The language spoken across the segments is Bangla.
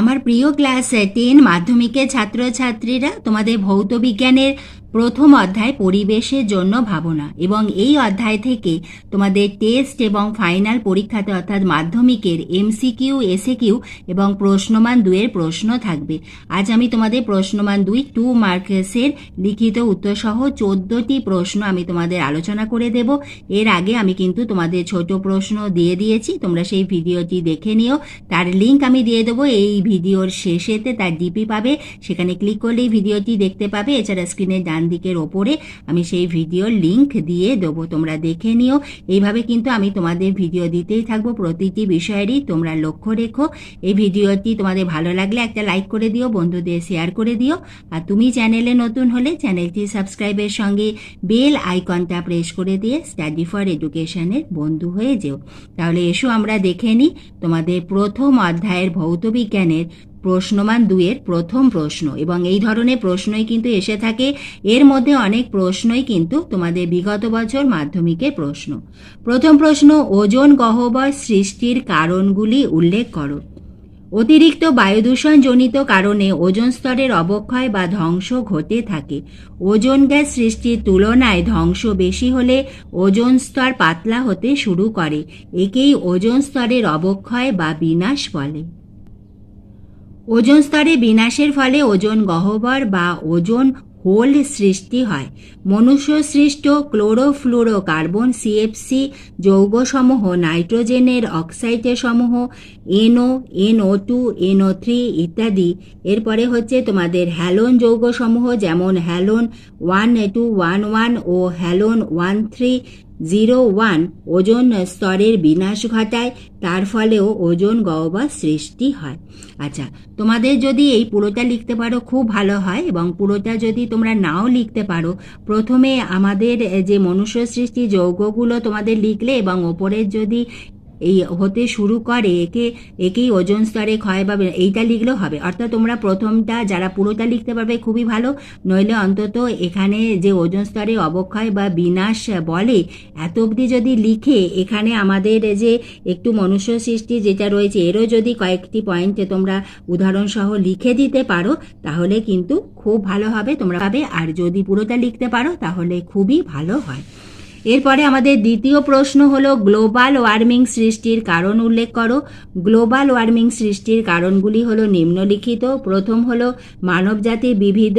আমার প্রিয় ক্লাস টেন মাধ্যমিকের ছাত্রছাত্রীরা তোমাদের ভৌত বিজ্ঞানের প্রথম অধ্যায় পরিবেশের জন্য ভাবনা এবং এই অধ্যায় থেকে তোমাদের টেস্ট এবং ফাইনাল পরীক্ষাতে অর্থাৎ মাধ্যমিকের এমসিকিউ, এসএকিউ এবং প্রশ্নমান দুয়ের প্রশ্ন থাকবে। আজ আমি তোমাদের প্রশ্নমান দুই টু মার্কসের লিখিত উত্তরসহ চোদ্দটি প্রশ্ন আমি তোমাদের আলোচনা করে দেব। এর আগে আমি কিন্তু তোমাদের ছোট প্রশ্ন দিয়ে দিয়েছি, তোমরা সেই ভিডিওটি দেখে নিও। তার লিংক আমি দিয়ে দেবো, এই ভিডিওর শেষেতে তার ডিপি পাবে। সেখানে ক্লিক করলেই ভিডিওটি দেখতে পাবে। এছাড়া স্ক্রিনে ডান দিকের ওপরে আমি সেই ভিডিওর লিংক দিয়ে দেবো, তোমরা দেখে নিও। এইভাবে কিন্তু আমি তোমাদের ভিডিও দিতেই থাকব, প্রতিটি বিষয়েরই তোমরা লক্ষ্য রেখো। এই ভিডিওটি তোমাদের ভালো লাগলে একটা লাইক করে দিও, বন্ধুদের শেয়ার করে দিও। আর তুমি চ্যানেলে নতুন হলে চ্যানেলটি সাবস্ক্রাইবের সঙ্গে বেল আইকনটা প্রেস করে দিয়ে স্টাডি ফর এডুকেশনের বন্ধু হয়ে যেও। তাহলে এসো আমরা দেখে নিই তোমাদের প্রথম অধ্যায়ের ভৌত বিজ্ঞানের প্রশ্নমান দুয়ের প্রথম প্রশ্ন। এবং এই ধরনের প্রশ্নই কিন্তু এসে থাকে। এর মধ্যে অনেক প্রশ্নই কিন্তু তোমাদের বিগত বছর মাধ্যমিকের প্রশ্ন। প্রথম প্রশ্ন, ওজন গহ্বর সৃষ্টির কারণগুলি উল্লেখ করো। অতিরিক্ত বায়ুদূষণ জনিত কারণে ওজন স্তরের অবক্ষয় বা ধ্বংস ঘটে থাকে। ওজন গ্যাস সৃষ্টির তুলনায় ধ্বংস বেশি হলে ওজন স্তর পাতলা হতে শুরু করে। একেই ওজন স্তরের অবক্ষয় বা বিনাশ বলে। ওজন স্তরে বিনাশের ফলে ওজন গহ্বর বা ওজন হোল সৃষ্টি হয়। মনুষ্য সৃষ্ট ক্লোরোফ্লুরো কার্বন সিএফসি যৌগসমূহ, নাইট্রোজেনের সমূহ NO NO two NO three ইত্যাদি। এরপরে হচ্ছে তোমাদের হ্যালোন যৌগসমূহ, যেমন halon one two one one ও halon one three zero one ozone স্তরের বিনাশ ঘটায়, তার ফলেও ওজন গহ্বর সৃষ্টি হয়। আচ্ছা তোমাদের যদি এই পুরোটা লিখতে পারো খুব ভালো হয় এবং পুরোটা যদি তোমরা নাও লিখতে পারো, প্রথমে আমাদের যে মনুষ্য সৃষ্টি যৌগগুলো তোমাদের লিখলে এবং ওপরের যদি এই হতে শুরু করে, একে, একেই ওজন স্তরে ক্ষয় পাবে, এইটা লিখলেও হবে। অর্থাৎ তোমরা প্রথমটা যারা পুরোটা লিখতে পারবে খুবই ভালো, নইলে অন্তত এখানে যে ওজন স্তরে অবক্ষয় বা বিনাশ বলে, এত অবধি যদি লিখে, এখানে আমাদের যে একটু মনুষ্য সৃষ্টি যেটা রয়েছে, এরও যদি কয়েকটি পয়েন্টে তোমরা উদাহরণসহ লিখে দিতে পারো, তাহলে কিন্তু খুব ভালো হবে তোমরা পাবে। আর যদি পুরোটা লিখতে পারো, তাহলে খুবই ভালো হয়। এরপরে আমাদের দ্বিতীয় প্রশ্ন হলো, গ্লোবাল ওয়ার্মিং সৃষ্টির কারণ উল্লেখ করো। গ্লোবাল ওয়ার্মিং সৃষ্টির কারণগুলি হলো নিম্নলিখিত। প্রথম হলো মানবজাতির বিবিধ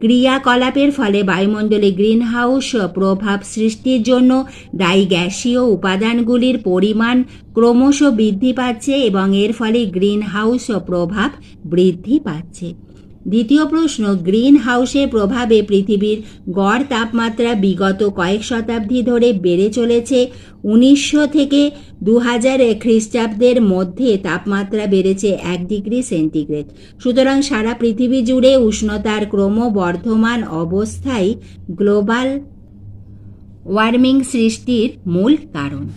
ক্রিয়াকলাপের ফলে বায়ুমণ্ডলে গ্রিনহাউস প্রভাব সৃষ্টির জন্য দায়ী গ্যাসীয় উপাদানগুলির পরিমাণ ক্রমশ বৃদ্ধি পাচ্ছে এবং এর ফলে গ্রিনহাউস প্রভাব বৃদ্ধি পাচ্ছে। দ্বিতীয় প্রশ্ন গ্রিন হাউসের প্রভাবে পৃথিবীর গড় তাপমাত্রা বিগত কয়েক শতাব্দী ধরে বেড়ে চলেছে। উনিশশো থেকে দু হাজার খ্রিস্টাব্দের মধ্যে তাপমাত্রা বেড়েছে এক ডিগ্রি সেন্টিগ্রেড। সুতরাং সারা পৃথিবী জুড়ে উষ্ণতার ক্রমবর্ধমান অবস্থায় গ্লোবাল ওয়ার্মিং সৃষ্টির মূল কারণ।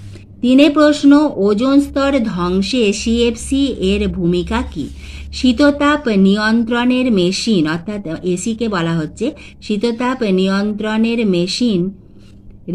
তিনে প্রশ্ন, ওজন স্তর ধ্বংসে সিএফসি এর ভূমিকা কী? শীততাপ নিয়ন্ত্রণের মেশিন অর্থাৎ এসিকে বলা হচ্ছে শীততাপ নিয়ন্ত্রণের মেশিন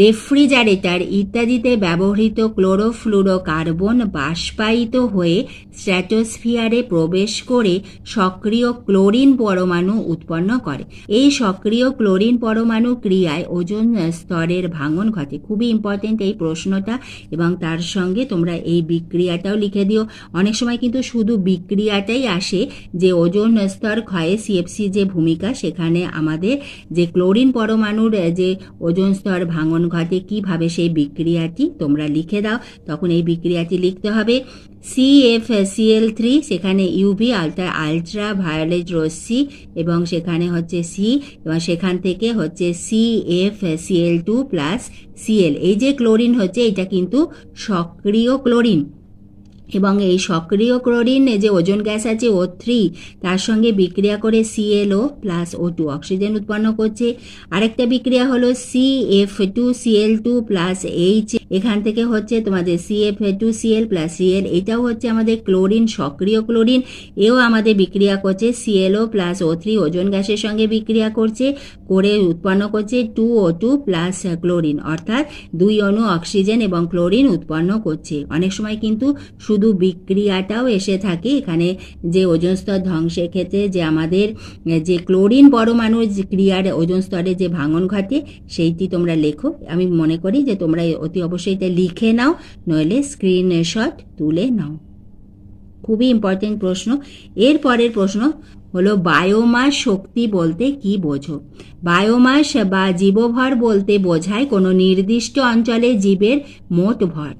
রেফ্রিজারেটর ইত্যাদিতে ব্যবহৃত ক্লোরোফ্লুরো কার্বন বাষ্পায়িত হয়ে স্ট্র্যাটোস্ফিয়ারে প্রবেশ করে সক্রিয় ক্লোরিন পরমাণু উৎপন্ন করে। এই সক্রিয় ক্লোরিন পরমাণু ক্রিয়ায় ওজন স্তরের ভাঙন ঘটে। খুবই ইম্পর্টেন্ট এই প্রশ্নটা এবং তার সঙ্গে তোমরা এই বিক্রিয়াটাও লিখে দিও। অনেক সময় কিন্তু শুধু বিক্রিয়াটাই আসে, যে ওজন স্তর ক্ষয়ে সিএফসি যে ভূমিকা, সেখানে আমাদের যে ক্লোরিন পরমাণুর যে ওজন স্তর ভাঙন ঘটে কীভাবে সেই বিক্রিয়াটি তোমরা লিখে দাও, তখন এই বিক্রিয়াটি লিখতে হবে। সি এফ সিএল থ্রি সেখানে ইউভি আলট্রা আলট্রা ভায়োলেট রশ্মি এবং সেখানে হচ্ছে সি এবং সেখান থেকে হচ্ছে C F CL two plus CL এই যে ক্লোরিন হচ্ছে, এটা কিন্তু সক্রিয় ক্লোরিন এবং এই সক্রিয় ক্লোরিন যে ওজন গ্যাস আছে ও থ্রি তার সঙ্গে বিক্রিয়া করে CLO plus O two oxygen উৎপন্ন করছে। আরেকটা বিক্রিয়া হলো C F two CL two plus H এখান থেকে হচ্ছে তোমাদের C F two CL plus CL এটাও হচ্ছে আমাদের ক্লোরিন, সক্রিয় ক্লোরিন। এও আমাদের বিক্রিয়া করছে সিএলও প্লাস ও থ্রি ওজন গ্যাসের সঙ্গে বিক্রিয়া করছে, করে উৎপন্ন করছে two O two plus chlorine, অর্থাৎ দুই অণু অক্সিজেন এবং ক্লোরিন উৎপন্ন করছে। অনেক সময় কিন্তু শুধু বিক্রিয়াটাও এসে থাকে এখানে যে ওজন স্তর ধ্বংসের ক্ষেত্রে, যে আমাদের, যে ক্লোরিন পরমাণুর ক্রিয়ার ওজন স্তরে যে ভাঙন ঘটে, সেইটি তোমরা লেখো। আমি মনে করি যে তোমরা অতি অবশ্যই এটা লিখে নাও, নইলে স্ক্রিনশট তুলে নাও। খুবই ইম্পর্টেন্ট প্রশ্ন। এর পরের প্রশ্ন হলো, বায়োমাস শক্তি বলতে কি বোঝো? বায়োমাস বা জীবভর বলতে বোঝায় কোনো নির্দিষ্ট অঞ্চলে জীবের মোট ভর।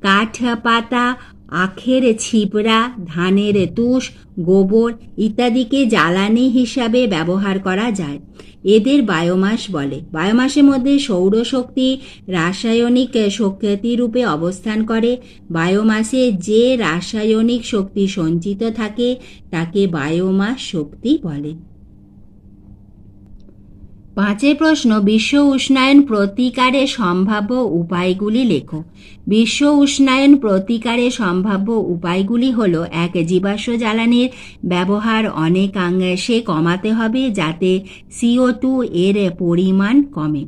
কাঠ, পাতা আখের ছিপড়া, ধানের তুষ, গোবর ইত্যাদিকে জ্বালানি হিসাবে ব্যবহার করা যায়। এদের বায়োমাস বলে। বায়োমাসের মধ্যে সৌরশক্তি রাসায়নিক শক্তি রূপে অবস্থান করে। বায়োমাসে যে রাসায়নিক শক্তি সঞ্চিত থাকে, তাকে বায়োমাস শক্তি বলে। পাঁচের প্রশ্ন, বিশ্ব উষ্ণায়ন প্রতিকারে সম্ভাব্য উপায়গুলি লেখো। বিশ্ব উষ্ণায়ন প্রতিকারে সম্ভাব্য উপায়গুলি হল, এক জীবাশ্ম জ্বালানির ব্যবহার অনেকাংশে কমাতে হবে যাতে সিও টু এর পরিমাণ কমে।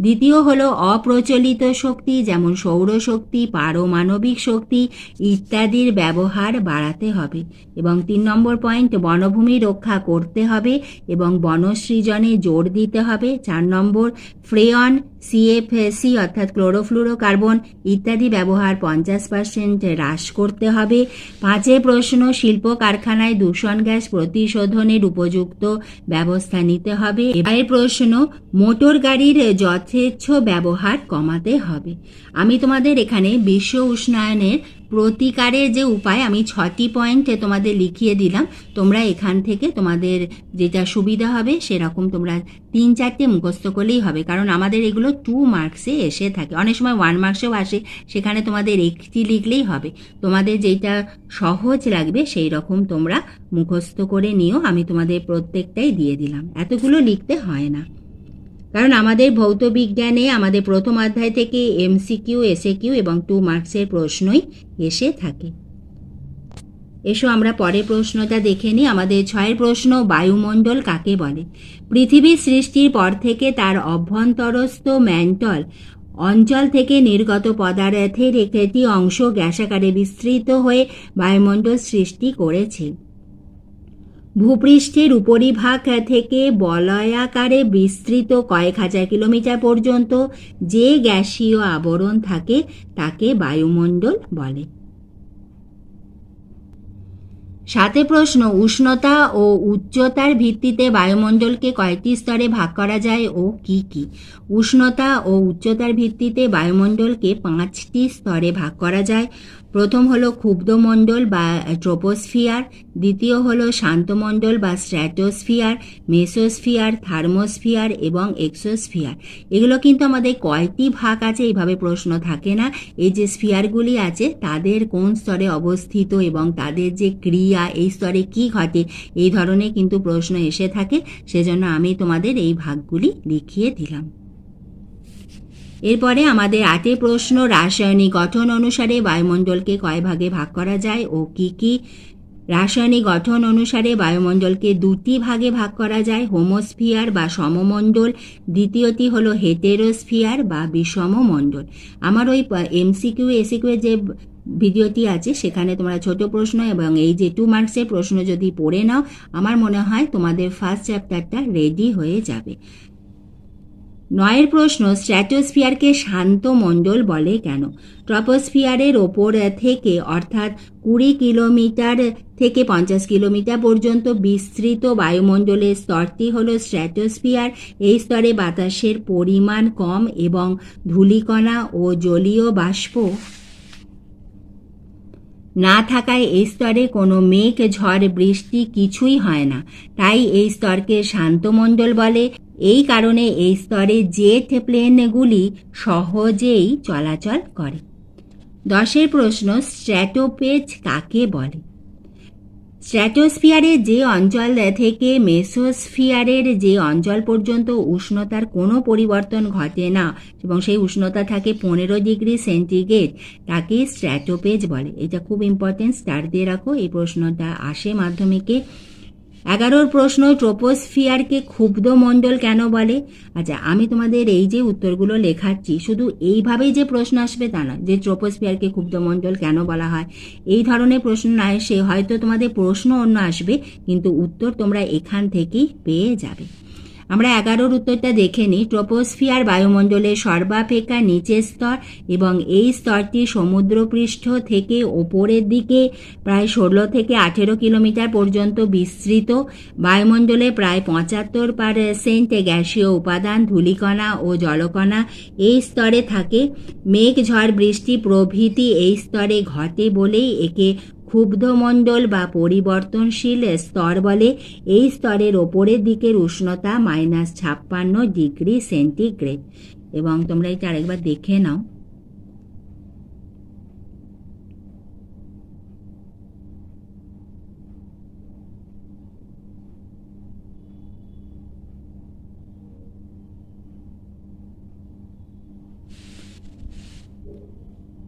দ্বিতীয় হল অপ্রচলিত শক্তি, যেমন সৌরশক্তি, পারমাণবিক শক্তি ইত্যাদির ব্যবহার বাড়াতে হবে। এবং তিন নম্বর পয়েন্ট, বনভূমি রক্ষা করতে হবে এবং বনসৃজনে জোর দিতে হবে। চার নম্বর, ফ্রেয়ন সিএফসি অর্থাৎ ক্লোরোফ্লুরোকার্বন ইত্যাদি ব্যবহার পঞ্চাশ পার্সেন্ট হ্রাস করতে হবে। পাঁচে প্রশ্ন, শিল্প কারখানায় দূষণ গ্যাস প্রতিশোধনের উপযুক্ত ব্যবস্থা নিতে হবে। এবারের প্রশ্ন, মোটর গাড়ির যথেচ্ছ ব্যবহার কমাতে হবে। আমি তোমাদের এখানে বিশ্ব উষ্ণায়নের প্রতিকারের যে উপায়, আমি ছটি পয়েন্ট তোমাদের লিখিয়ে দিলাম। তোমরা এখান থেকে তোমাদের যেটা সুবিধা হবে সেরকম তোমরা তিন চারটে মুখস্থ করলেই হবে। কারণ আমাদের এগুলো টু মার্কসে এসে থাকে। অনেক সময় ওয়ান মার্কসেও আসে, সেখানে তোমাদের একটি লিখলেই হবে। তোমাদের যেটা সহজ লাগবে সেই রকম তোমরা মুখস্থ করে নিও। আমি তোমাদের প্রত্যেকটাই দিয়ে দিলাম। এতগুলো লিখতে হয় না। কারণ আমাদের ভৌত বিজ্ঞানে আমাদের প্রথম অধ্যায় থেকে এমসিকিউ এসএ কিউ এবং টু মার্কসের প্রশ্নই এসে থাকে। এসো আমরা পরের প্রশ্নটা দেখে নিই। আমাদের ছয়ের প্রশ্ন, বায়ুমণ্ডল কাকে বলে? পৃথিবীর সৃষ্টির পর থেকে তার অভ্যন্তরস্থ ম্যান্টল অঞ্চল থেকে নির্গত পদার্থের একটি অংশ গ্যাসাকারে বিস্তৃত হয়ে বায়ুমণ্ডল সৃষ্টি করেছে। ভূপৃষ্ঠের উপরিভাগ থেকে বলয়াকারে বিস্তৃত কয়েক হাজার কিলোমিটার পর্যন্ত যে গ্যাসীয় আবরণ থাকে তাকে বায়ুমণ্ডল বলে। সাথে প্রশ্ন, উষ্ণতা ও উচ্চতার ভিত্তিতে বায়ুমণ্ডলকে কয়েকটি স্তরে ভাগ করা যায় ও কি কি? উষ্ণতা ও উচ্চতার ভিত্তিতে বায়ুমণ্ডলকে পাঁচটি স্তরে ভাগ করা যায়। প্রথম হলো ক্ষুব্ধমণ্ডল বা ট্রোপোস্ফিয়ার দ্বিতীয় হলো শান্তমণ্ডল বা স্ট্র্যাটোস্ফিয়ার মেসোস্ফিয়ার থার্মোস্ফিয়ার এবং এক্সোস্ফিয়ার এগুলো কিন্তু আমাদের কয়টি ভাগ আছে এইভাবে প্রশ্ন থাকে না। এই যে স্ফিয়ারগুলি আছে, তাদের কোন স্তরে অবস্থিত এবং তাদের যে ক্রিয়া, এই স্তরে কি ঘটে, এই ধরনের কিন্তু প্রশ্ন এসে থাকে। সেজন্য আমি তোমাদের এই ভাগগুলি লিখিয়ে দিলাম। এরপরে আমাদের আটের প্রশ্ন, রাসায়নিক গঠন অনুসারে বায়ুমণ্ডলকে কয় ভাগে ভাগ করা যায় ও কি কি? রাসায়নিক গঠন অনুসারে বায়ুমণ্ডলকে দুটি ভাগে ভাগ করা যায়, হোমোস্ফিয়ার বা সমমণ্ডল। দ্বিতীয়টি হলো হেটেরোস্ফিয়ার বা বিষমমণ্ডল। আমার ওই এমসিকিউ, এসিকিউ যে ভিডিওটি আছে, সেখানে তোমরা ছোট প্রশ্ন এবং এই যে টু মার্কসের প্রশ্ন যদি পড়ে নাও, আমার মনে হয় তোমাদের ফার্স্ট চ্যাপ্টারটা রেডি হয়ে যাবে। নয়ের প্রশ্ন, স্ট্র্যাটোস্ফিয়ারকে শান্ত মণ্ডল বলে কেন? ট্রপোস্ফিয়ারের ওপর থেকে, অর্থাৎ কুড়ি কিলোমিটার থেকে পঞ্চাশ কিলোমিটার পর্যন্ত বিস্তৃত বায়ুমণ্ডলের স্তরটি হল স্ট্র্যাটোস্ফিয়ার। এই স্তরে বাতাসের পরিমাণ কম এবং ধূলিকণা ও জলীয় বাষ্প না থাকায় এই স্তরে কোনো মেঘ, ঝড়, বৃষ্টি কিছুই হয় না। তাই এই স্তরকে শান্তমণ্ডল বলে। এই কারণে এই স্তরে জেট প্লেনগুলি সহজেই চলাচল করে। দশের প্রশ্ন, স্ট্র্যাটোপেজ কাকে বলে? স্ট্র্যাটোস্ফিয়ারের যে অঞ্চল থেকে মেসোস্ফিয়ারের যে অঞ্চল পর্যন্ত উষ্ণতার কোনো পরিবর্তন ঘটে না, এবং সেই উষ্ণতা থাকে পনেরো ডিগ্রি সেন্টিগ্রেড, তাকে স্ট্র্যাটোপেজ বলে। এটা খুব ইম্পর্টেন্ট স্টার দিয়ে রাখো। এই প্রশ্নটা আসে মাধ্যমিকে। এগারোর প্রশ্ন, ট্রোপোস্ফিয়ারকে ক্ষুব্ধ মণ্ডল কেন বলে? আচ্ছা আমি তোমাদের এই যে উত্তরগুলো লেখাচ্ছি, শুধু এইভাবেই যে প্রশ্ন আসবে তা না যে ট্রোপোস্ফিয়ারকে ক্ষুব্ধ মণ্ডল কেন বলা হয়? এই ধরনের প্রশ্ন না এসে হয়তো তোমাদের প্রশ্ন অন্য আসবে, কিন্তু উত্তর তোমরা এখান থেকেই পেয়ে যাবে। আমরা এগারোর উত্তরটা দেখে নিই। ট্রোপোস্ফিয়ার বায়ুমণ্ডলের সর্বাপেক্ষা নিচের স্তর এবং এই স্তরটি সমুদ্রপৃষ্ঠ থেকে ওপরের দিকে প্রায় ষোলো থেকে আঠেরো কিলোমিটার পর্যন্ত বিস্তৃত। বায়ুমণ্ডলে প্রায় পঁচাত্তর পারসেন্ট গ্যাসীয় উপাদান, ধূলিকণা ও জলকণা এই স্তরে থাকে। মেঘ ঝড় বৃষ্টি প্রভৃতি এই স্তরে ঘটে বলেই একে ক্ষুব্ধমণ্ডল বা পরিবর্তনশীল স্তর বলে, এই স্তরের ওপরের দিকের উষ্ণতা মাইনাস ছাপ্পান্ন ডিগ্রি সেন্টিগ্রেড। এবং তোমরা এটা আরেকবার দেখে নাও।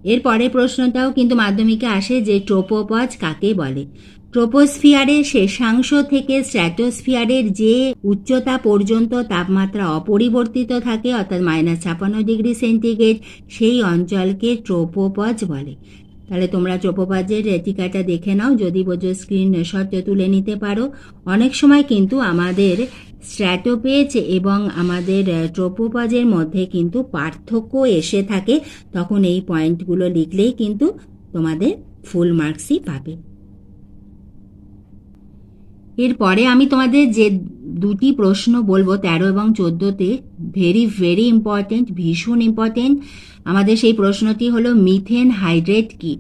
এর পরের প্রশ্নটাও কিন্তু মাধ্যমিকে আসে যে ট্রোপোপজ কাকে বলে? ট্রোপোস্ফিয়ারের শেষাংশ থেকে স্ট্র্যাটোস্ফিয়ারের যে উচ্চতা পর্যন্ত তাপমাত্রা অপরিবর্তিত থাকে, অর্থাৎ মাইনাস ছাপান্ন ডিগ্রি সেন্টিগ্রেড সেই অঞ্চলকে ট্রোপোপজ বলে। তাহলে তোমরা ট্রোপোপজের রেটিকাটা দেখে নাও, যদি বোঝো স্ক্রিন শট তুলে নিতে পারো। অনেক সময় কিন্তু আমাদের স্ট্র্যাটো স্ট্র্যাটোপেজ এবং আমাদের ট্রোপোপজের মধ্যে কিন্তু পার্থক্য এসে থাকে। তখন এই পয়েন্টগুলো লিখলেই কিন্তু তোমাদের ফুল মার্কসই পাবে। এরপরে আমি তোমাদের যে দুটি প্রশ্ন বলব, তেরো এবং চোদ্দোতে। ভেরি ভেরি ইম্পর্টেন্ট ভীষণ ইম্পর্টেন্ট আমাদের সেই প্রশ্নটি হলো মিথেন হাইড্রেট কি?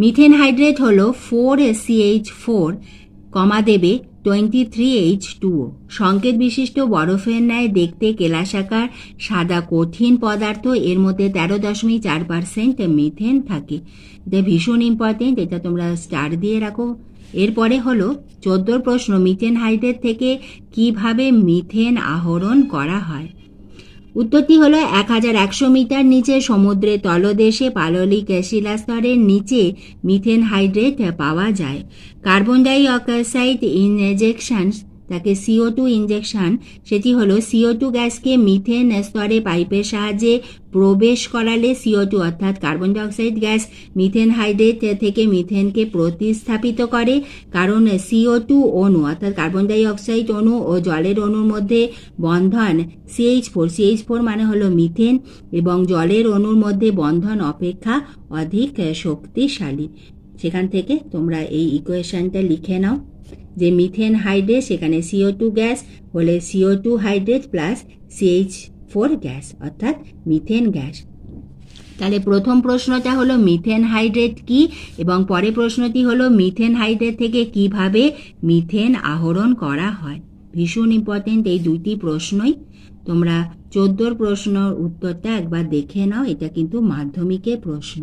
মিথেন হাইড্রেট হলো ফোর সিএইচ ফোর কমা দেবে টোয়েন্টি থ্রি এইচ টুও সংকেত বিশিষ্ট বরফের ন্যায় দেখতে কেলাসাকার সাদা কঠিন পদার্থ, এর মধ্যে তেরো দশমিক চার পার্সেন্ট মিথেন থাকে। এটা ভীষণ ইম্পর্টেন্ট এটা তোমরা স্টার দিয়ে রাখো। এরপরে হলো চোদ্দ প্রশ্ন, মিথেন হাইড্রেট থেকে কীভাবে মিথেন আহরণ করা হয়? উত্তরটি হলো এক হাজার একশো মিটার নিচে সমুদ্রের তলদেশে পাললিক শিলাস্তরের নিচে মিথেন হাইড্রেট পাওয়া যায়। কার্বন ডাই অক্সাইড ইনজেকশন তাকে সিও টু ইঞ্জেকশন সেটি হলো সিও টু গ্যাসকে মিথেন স্তরে পাইপের সাহায্যে প্রবেশ করালে সিও টু অর্থাৎ carbon dioxide gas methane hydrate থেকে মিথেনকে প্রতিস্থাপিত করে। কারণ সিও টু অণু, অর্থাৎ কার্বন ডাইঅক্সাইড অণু ও জলের অণুর মধ্যে বন্ধন সিএইচ ফোর সিএইচ ফোর মানে হলো মিথেন এবং জলের অণুর মধ্যে বন্ধন অপেক্ষা অধিক শক্তিশালী। সেখান থেকে তোমরা এই ইকুয়েশনটা লিখে নাও। যে মিথেন হাইড্রেট সেখানে সিও টু গ্যাস হলে CO two hydrate plus CH four gas অর্থাৎ মিথেন গ্যাস তাহলে প্রথম প্রশ্নটা হলো মিথেন হাইড্রেট কি? এবং পরে প্রশ্নটি হলো মিথেন হাইড্রেট থেকে কীভাবে মিথেন আহরণ করা হয়? ভীষণ ইম্পর্টেন্ট এই দুইটি প্রশ্নই। তোমরা চোদ্দোর প্রশ্নর উত্তরটা একবার দেখে নাও, এটা কিন্তু মাধ্যমিকের প্রশ্ন।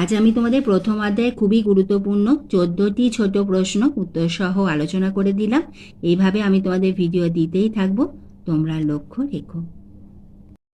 আজ আমি তোমাদের প্রথম অধ্যায়ে খুবই গুরুত্বপূর্ণ চোদ্দটি ছোট প্রশ্ন উত্তর সহ আলোচনা করে দিলাম। এইভাবে আমি তোমাদের ভিডিও দিতেই থাকব। তোমরা লক্ষ্য রেখো।